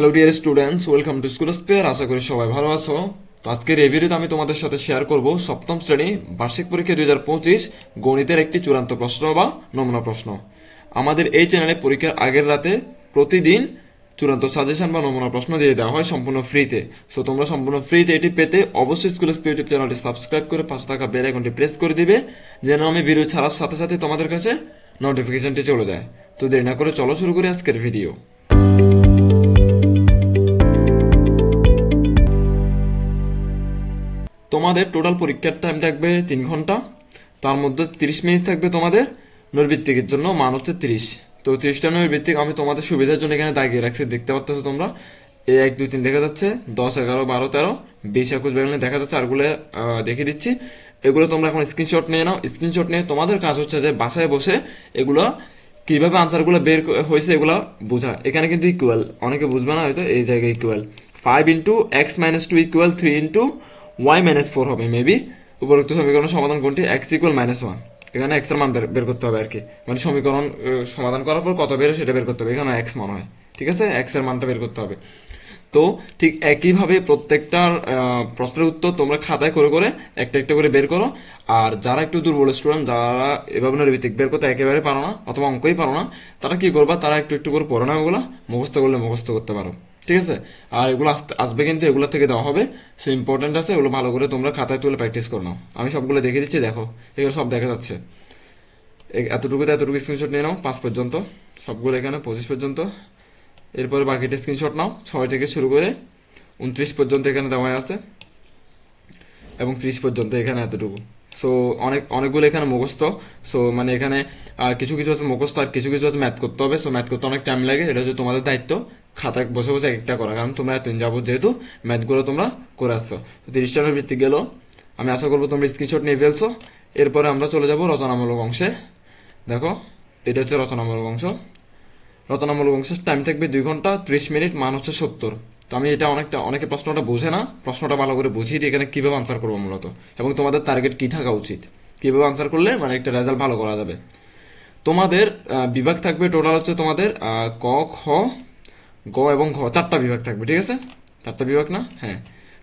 Hello dear students welcome to school spare আশা করি সবাই ভালো আছো। তো আজকের এই ভিডিওতে আমি তোমাদের সাথে শেয়ার করব সপ্তম শ্রেণি বার্ষিক পরীক্ষা দুই হাজার পঁচিশ গণিতের একটি চূড়ান্ত প্রশ্ন বা নমুনা প্রশ্ন। আমাদের এই চ্যানেলে পরীক্ষার আগের রাতে প্রতিদিন চূড়ান্ত সাজেশন বা নমুনা প্রশ্ন দিয়ে দেওয়া হয় সম্পূর্ণ ফ্রিতে সো তোমরা সম্পূর্ণ ফ্রিতে এটি পেতে অবশ্যই স্কুল স্পেয়ার ইউটিউব চ্যানেলটি সাবস্ক্রাইব করে পাশে থাকা বেল আইকনটি প্রেস করে দিবে, যেন আমি ভিডিও ছাড়ার সাথে সাথে তোমাদের কাছে নোটিফিকেশনটি চলে যায়। তো দেরি না করে চলো শুরু করি আজকের ভিডিও তোমাদের টোটাল পরীক্ষার টাইম থাকবে তিন ঘণ্টা, তার মধ্যে তিরিশ মিনিট থাকবে তোমাদের নৈর্ভিত্তিকের জন্য, মান হচ্ছে তিরিশ। তো তিরিশটা নৈর্ভিত্তিক আমি তোমাদের সুবিধার জন্য এখানে দাগিয়ে রাখছি, দেখতে পাচ্ছ তোমরা? এ এক, দুই, তিন দেখা যাচ্ছে, দশ, এগারো, বারো, তেরো, বিশ, একুশ বেগুনে দেখা যাচ্ছে আরগুলো দেখিয়ে দিচ্ছি। এগুলো তোমরা এখন স্ক্রিনশট নিয়ে নাও। স্ক্রিনশট নিয়ে তোমাদের কাজ হচ্ছে যে বাসায় বসে এগুলো কীভাবে আনসারগুলো বের হয়েছে এগুলো বোঝা। এখানে কিন্তু ইকুয়াল অনেকে বুঝবে না হয়তো, এই জায়গায় equal five into X minus two equal three into Y minus four হবে মেবি উপরোক্ত সমীকরণের সমাধান কোনটি? এক্স ইকুয়াল মাইনাস ওয়ান এখানে এক্সের মান বের- করতে হবে আর কি। মানে সমীকরণ সমাধান করার পর কত বেরো সেটা বের করতে হবে। এখানে এক্স মান হয়। ঠিক আছে? এক্সের মানটা বের করতে হবে। তো ঠিক একইভাবে প্রত্যেকটার প্রশ্নের উত্তর তোমরা খাতায় করে করে একটা একটা করে বের করো। আর যারা একটু দুর্বল স্টুডেন্ট যারা এভাবে নৈর্ভিত্তিক বের করতে একেবারে পারো না, অথবা অঙ্কই পারো না, তারা কি করবা? তারা একটু একটু করে পড়ো না ওগুলো। মুখস্থ করলে মুখস্থ করতে পারো। ঠিক আছে? আর এগুলো আসবে কিন্তু এগুলো থেকে দেওয়া হবে। সে ইম্পর্টেন্ট আছে, এগুলো ভালো করে তোমরা খাতায় তুলে প্র্যাকটিস করে নাও। আমি সবগুলো দেখে দিচ্ছি, দেখো। এগুলো সব দেখা যাচ্ছে। এতটুকুতে এতটুকু স্ক্রিনশট নিয়ে নাও, পাঁচ পর্যন্ত। সবগুলো এখানে, পঁচিশ পর্যন্ত। এরপরে বাকিটা স্ক্রিনশট নাও। ছয় থেকে শুরু করে উনত্রিশ পর্যন্ত এখানে দেওয়া আছে। এবং ত্রিশ পর্যন্ত এখানে এতটুকু। সো অনেক, অনেকগুলো এখানে মুখস্থ। সো মানে এখানে কিছু কিছু আছে মুখস্থ আর কিছু কিছু আছে ম্যাথ করতে হবে। সো ম্যাথ করতে অনেক টাইম লাগে। এটা হচ্ছে তোমাদের দায়িত্ব। খাতায় বসে বসে একটা করা। কারণ তোমরা এতদিন যাব যেহেতু ম্যাথগুলো তোমরা করে আসছো। তো তিরিশ টাকার ভিত্তিক গেল। আমি আশা করব তোমরা স্ক্রিনশট নিয়ে ফেলছো। এরপরে আমরা চলে যাব রচনামূলক অংশে। দেখো, এটা হচ্ছে রচনামূলক অংশ। রচনামূলক অংশের টাইম থাকবে দুই ঘণ্টা ত্রিশ মিনিট, মান হচ্ছে সত্তর। তো আমি এটা অনেকটা, অনেকে প্রশ্নটা বোঝে না। প্রশ্নটা ভালো করে বুঝিয়ে এখানে কীভাবে আনসার করব মূলত? এবং তোমাদের টার্গেট কী থাকা উচিত? কীভাবে আনসার করলে মানে একটা রেজাল্ট ভালো করা যাবে? তোমাদের বিভাগ থাকবে টোটাল হচ্ছে তোমাদের ক, খ গ এবং ঘ চারটা বিভাগ থাকবে, ঠিক আছে? চারটা বিভাগ না? হ্যাঁ।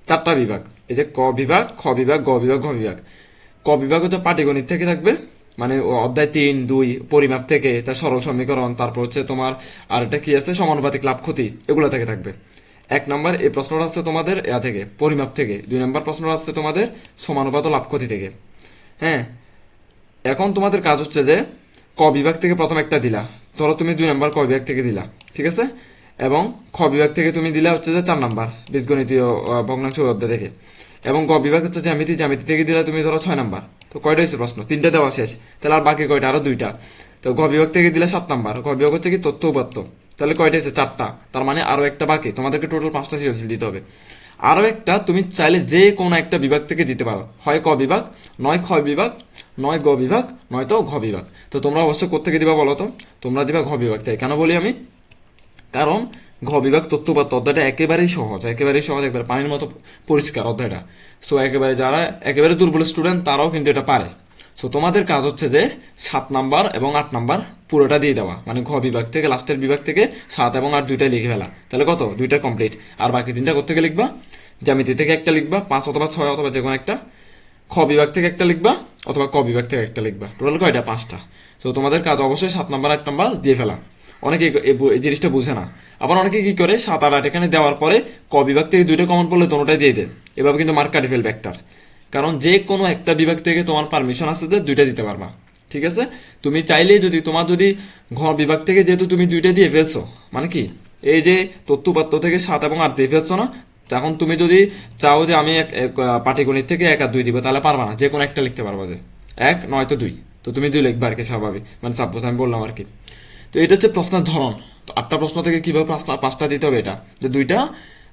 চারটা বিভাগ। এই যে ক বিভাগ, খ বিভাগ, গ বিভাগ, ঘ বিভাগ। ক বিভাগ হচ্ছে পাটিগণিত থেকে থাকবে মানে অধ্যায় তিন, দুই, পরিমাপ থেকে, তার সরল সমীকরণ, তারপর হচ্ছে তোমার আর এটা কি আছে? সমানুপাতিক লাভ ক্ষতি, এগুলো থেকে থাকবে। এক নম্বর, এই প্রশ্নটা আসছে তোমাদের এয়া থেকে, পরিমাপ থেকে। দুই নম্বর প্রশ্নটা আসছে তোমাদের সমানুপাত লাভ ক্ষতি থেকে। হ্যাঁ? এখন তোমাদের কাজ হচ্ছে যে, ক বিভাগ থেকে প্রথম একটা দিলা। ধরো তুমি দুই নাম্বার ক বিভাগ থেকে দিলা, ঠিক আছে? এবং খ বিভাগ থেকে তুমি দিলে হচ্ছে যে চার নাম্বার, বীজগণিতীয় ভগ্নাংশ অধ্যায় থেকে। এবং গ বিভাগ হচ্ছে জ্যামিতি জ্যামিতি থেকে দিলে তুমি ধরো ছয় নাম্বার। তো কয়টা হয়েছে প্রশ্ন? তিনটা দেওয়া শেষ। তাহলে আর বাকি কয়টা? আরও দুইটা। তো গ বিভাগ থেকে দিলে সাত নাম্বার। গ বিভাগ হচ্ছে কি তথ্য উপাত্ত। তাহলে কয়টা হয়েছে? চারটা। তার মানে আরও একটা বাকি। তোমাদেরকে টোটাল পাঁচটা সৃজনশীল দিতে হবে। আরও একটা তুমি চাইলে যে কোনো একটা বিভাগ থেকে দিতে পারো। হয় ক বিভাগ, নয় খ বিভাগ, নয় গ বিভাগ, নয়তো ঘ বিভাগ। তো তোমরা অবশ্য কোথেকে দিবা বলো তো? তোমরা দিবা ঘ বিভাগ থেকে। কেন বলি আমি? কারণ ঘ বিভাগ তথ্য বা অধ্যায়টা একেবারেই সহজ একেবারেই সহজ, একবারে পানির মতো পরিষ্কার অধ্যায়টা। সো একেবারে যারা, একেবারে দুর্বল স্টুডেন্ট তারাও কিন্তু এটা পারে। সো তোমাদের কাজ হচ্ছে যে সাত নাম্বার এবং আট নাম্বার পুরোটা দিয়ে দেওয়া। মানে ঘ বিভাগ থেকে লাস্টের বিভাগ থেকে সাত এবং আট দুইটাই লিখে ফেলা। তাহলে কত? দুইটা কমপ্লিট আর বাকি তিনটা কোথেকে লিখবা? জ্যামিতি থেকে একটা লিখবা, পাঁচ অথবা ছয় অথবা যে কোনো একটা। খ বিভাগ থেকে একটা লিখবা, অথবা ক বিভাগ থেকে একটা লিখবা। টোটাল কয়টা? পাঁচটা। তো তোমাদের কাজ অবশ্যই সাত নাম্বার, আট নাম্বার দিয়ে ফেলা। অনেকে এই জিনিসটা বুঝে না। আবার অনেকে কি করে? সাত আর আট এখানে দেওয়ার পরে ক বিভাগ থেকে দুইটা কমন পড়লে দোনোটাই দিয়ে দেয়। এভাবে কিন্তু মার্ক কাটি ফেলবে একটার। কারণ যে কোনো একটা বিভাগ থেকে তোমার পারমিশন আছে যে দুইটা দিতে পারবা। ঠিক আছে? তুমি চাইলেই যদি তোমার যদি ঘ বিভাগ থেকে যেহেতু তুমি দুইটা দিয়ে ফেলছো মানে কি? এই যে তথ্যপাত্র থেকে সাত এবং আট দিয়ে ফেলছো না, তখন তুমি যদি চাও যে আমি পাটিগণিত থেকে এক আর দুই দিব, তাহলে পারবা না। যে কোনো একটা লিখতে পারবা যে। এক নয়তো দুই। তো তুমি দুই লিখবা আর কি স্বাভাবিক। মানে সাপোজ আমি বললাম আর কি। তো এটা হচ্ছে প্রশ্নের ধরন। তো আটটা প্রশ্ন থেকে কীভাবে পাঁচটা পাঁচটা দিতে হবে এটা? যে দুইটা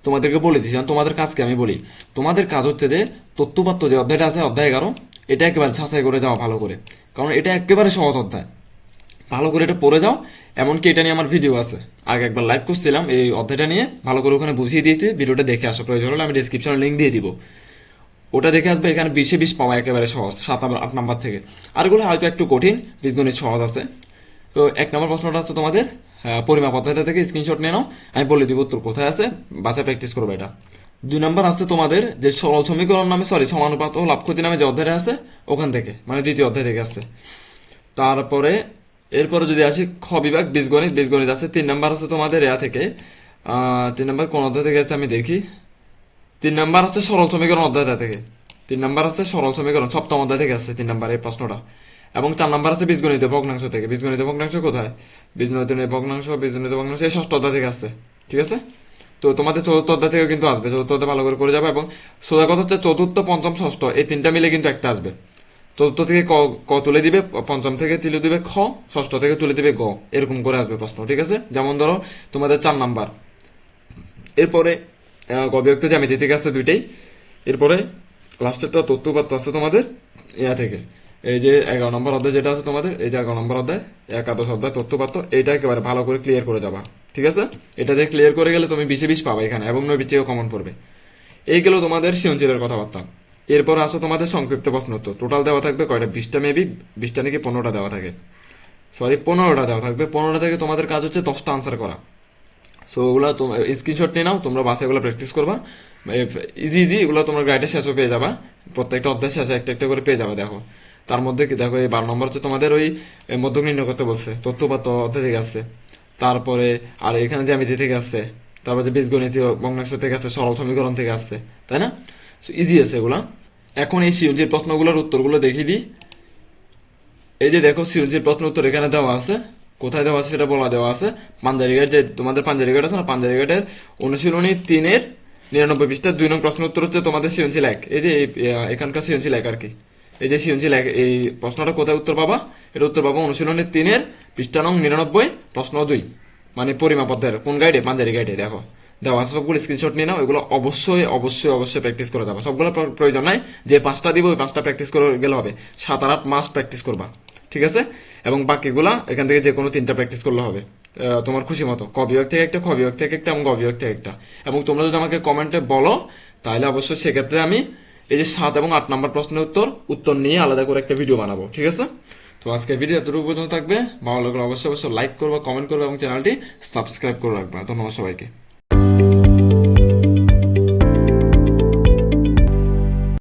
তোমাদেরকে বলে দিচ্ছি তোমাদের কাজকে আমি বলি। তোমাদের কাজ হচ্ছে যে তথ্যপাত্র যে অধ্যায়টা আছে, অধ্যায় এগারো, এটা একেবারে ছাঁচাই করে যাওয়া ভালো করে। কারণ এটা একেবারে সহজ অধ্যায়। ভালো করে এটা পড়ে যাও, এমনকি এটা নিয়ে আমার ভিডিও আছে। আগে একবার লাইভ করছিলাম, এই অধ্যায়টা নিয়ে ভালো করে ওখানে বুঝিয়ে দিয়েছি, ভিডিওটা দেখে আসো প্রয়োজন হলে আমি ডিসক্রিপশনে লিঙ্ক দিয়ে দিব। ওটা দেখে আসবে, এখানে বিশে বিশ পাওয়া একেবারে সহজ, সাত আট নাম্বার থেকে। আর এগুলো হয়তো একটু কঠিন, বীজগণিত সহজ আছে। তো এক নম্বর প্রশ্নটা হচ্ছে তোমাদের পরিমাপ অধ্যায়টা থেকে স্ক্রিনশট নিয়ে নাও, আমি বলে দিব উত্তর কোথায় আছে, বাসায় প্র্যাকটিস করবে এটা। দুই নম্বর আছে তোমাদের যে সরল সমীকরণ নামে সরি সমানুপাত ও লাভ ক্ষতি নামে যে অধ্যায়টা আছে, ওখান থেকে মানে দ্বিতীয় অধ্যায় থেকে আসছে। তারপরে, এরপরে যদি আসি খ বিভাগ, বীজগণিত বীজগণিত আছে, তিন নাম্বার আছে তোমাদের এয়া থেকে তিন নাম্বার কোন অধ্যায় থেকে আছে আমি দেখি। তিন নাম্বার আছে সরল সমীকরণ অধ্যায়টা থেকে, তিন নাম্বার আছে সরল সমীকরণ, সপ্তম অধ্যায় থেকে আছে তিন নাম্বার এই প্রশ্নটা। এবং চার নাম্বার আছে বীজগণিত ভগ্নাংশ থেকে। বীজগণিত ভগ্নাংশ কোথায়? বীজগণিত ভগ্নাংশ বীজগণিত ভগ্নাংশ এই ষষ্ঠ অধ্যায় থেকে আসছে। ঠিক আছে? তো তোমাদের চতুর্থ অধ্যায় থেকে কিন্তু আসবে। চতুর্থ অধ্যায় ভালো করে করে যাবে এবং সোজা কথা হচ্ছে চতুর্থ পঞ্চম ষষ্ঠ এই তিনটা মিলে কিন্তু একটা আসবে। চতুর্থ থেকে ক ক তুলে দিবে পঞ্চম থেকে তুলে দিবে খ ষষ্ঠ থেকে তুলে দিবে গ। এরকম করে আসবে প্রশ্ন ঠিক আছে? যেমন ধরো তোমাদের চার নাম্বার। এরপরে আহ, গ বিভক্ত জ্যামিতি থেকে আসছে দুইটাই। এরপরে লাস্টেরটা তথ্য উপাত্ত আসছে তোমাদের ইয়া থেকে। এই যে এগারো নম্বর অধ্যায় যেটা আছে তোমাদের, এই যে এগারো নম্বর অধ্যায় একাদশ অধ্যায় তথ্য উপাত্ত এইটা একেবারে ভালো করে ক্লিয়ার করে যাবা। ঠিক আছে? এটা দিয়ে ক্লিয়ার করে গেলে তুমি বিশে বিশ পাবা এখানে, এবং নৈবিত্তিও কমন পড়বে। এই গেল তোমাদের সৃজনশীলের কথাবার্তা। এরপর আসো তোমাদের সংক্ষিপ্ত প্রশ্ন উত্তর। টোটাল দেওয়া থাকবে কয়টা? বিশটা মেবি বিশটা নাকি পনেরোটা দেওয়া থাকে? সরি পনেরোটা দেওয়া থাকবে। পনেরোটা থেকে তোমাদের কাজ হচ্ছে দশটা আনসার করা। সো ওগুলো তোমার স্ক্রিনশট নিয়ে নাও, তোমরা বাসায় এগুলো প্র্যাকটিস করবা। ইজি ইজি এগুলো তোমার গাইডের শেষও পেয়ে যাবা। প্রত্যেকটা অধ্যায় শেষে একটা একটা করে পেয়ে যাবে, দেখো। তার মধ্যে কি দেখো, এই বারো নম্বর হচ্ছে তোমাদের ওই মধ্যক নির্ণয় করতে বলছে তথ্যপাত অধ্যায় থেকে আসছে। তারপরে, আর এখানে জ্যামিতি থেকে আসছে, তারপরে যে বীজগণিতীয় ভগ্নাংশ থেকে আসছে, সরল সমীকরণ থেকে আসছে, তাই না? ইজি আছে এগুলা। এখন এই সৃজনশীল প্রশ্নগুলোর উত্তরগুলো দেখিয়ে দিই। এই যে দেখো সৃজনশীল প্রশ্ন উত্তর এখানে দেওয়া আছে। কোথায় দেওয়া আছে সেটা বলা দেওয়া আছে। পাঞ্জারি ঘাট যে, তোমাদের পাঞ্জারি ঘাট আছে না? পাঞ্জারি ঘাটের অনুশীলনী তিনের নিরানব্বই পৃষ্ঠা দুই নং প্রশ্ন উত্তর হচ্ছে তোমাদের সৃজনশীল এক এই যে এখানকার সৃজনশীল এক আর কি। এই যে সৃজনশীল এই প্রশ্নটা কোথায় উত্তর পাবা? এটা উত্তর পাবা অনুশীলনী তিনের পৃষ্ঠা নং নিরানব্বই, প্রশ্ন দুই। মানে পরিমাপ কোন গাইডে পাঞ্জারি গাইডে দেখো। দেওয়া আছে সবগুলো স্ক্রিনশট নিয়ে নাও, এগুলো অবশ্যই অবশ্যই অবশ্যই প্র্যাকটিস করে যাবে। সবগুলো প্রয়োজন নাই, যে পাঁচটা দিব, ওই পাঁচটা প্র্যাকটিস করে গেলে হবে। সাত আর আট মাস প্র্যাকটিস করবা। ঠিক আছে? এবং বাকিগুলা এখান থেকে যে কোনো তিনটা প্র্যাকটিস করলে হবে। তোমার খুশি মতো। ক থেকে একটা, খ থেকে একটা, এবং গ থেকে একটা। এবং তোমরা যদি আমাকে কমেন্টে বলো, তাহলে অবশ্যই সেক্ষেত্রে আমি এই যে সাত এবং আট নাম্বার প্রশ্নের উত্তর উত্তর নিয়ে আলাদা করে একটা ভিডিও বানাবো, ঠিক আছে? তো আজকের ভিডিও এতটুকু পর্যন্ত থাকবে। ভালো লাগলে অবশ্যই অবশ্যই লাইক করব কমেন্ট করবে এবং চ্যানেলটি সাবস্ক্রাইব করে রাখবে। ধন্যবাদ সবাইকে।